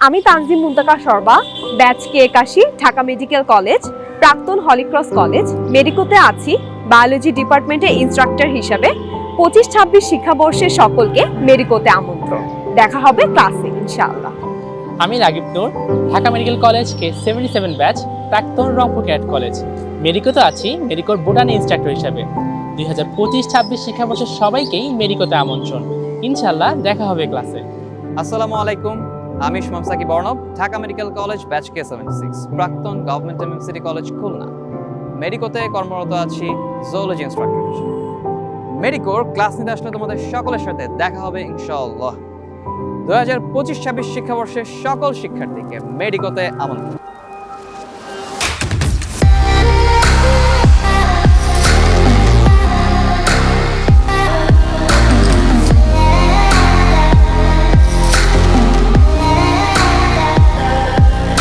আমি তানজিম মুন্তাকা শর্মা ব্যাচ কে একাশি Dhaka medical college প্রাক্তন হলিক্রস কলেজ মেডিকোতে আছি বায়োলজি ডিপার্টমেন্টে ইনস্ট্রাক্টর হিসাবে পঁচিশ ছাব্বিশ শিক্ষাবর্ষের সকলকে মেডিকোতে আমন্ত্রণ। দেখা হবে ক্লাসে ইনশাআল্লাহ। আমি Ragib Noor Dhaka medical college K seventy seven batch প্রাক্তন রংপুর ক্যাট কলেজ। মেডিকোতে আছি মেডিকোর বোটানি ইনস্ট্রাক্টর হিসাবে। দুই হাজার পঁচিশ ছাব্বিশ শিক্ষাবর্ষের সবাইকেই মেডিকোতে আমন্ত্রণ। ইনশাল্লাহ দেখা হবে ক্লাসে। আসসালামু আলাইকুম। আমি Shumam Barnab, Dhaka medical college, batch K seven six প্রাক্তন গভর্নমেন্ট ইউনিভার্সিটি কলেজ, খুলনা। মেডিকোতে কর্মরত আছি জুওলজি ইনস্ট্রাক্টর মেডিকোর ক্লাস নিতে আসলে তোমাদের সকলের সাথে দেখা হবে, ইনশাআল্লাহ। দু হাজার পঁচিশ ছাব্বিশ শিক্ষাবর্ষের সকল শিক্ষার্থীকে মেডিকোতে আমন্ত্রণ।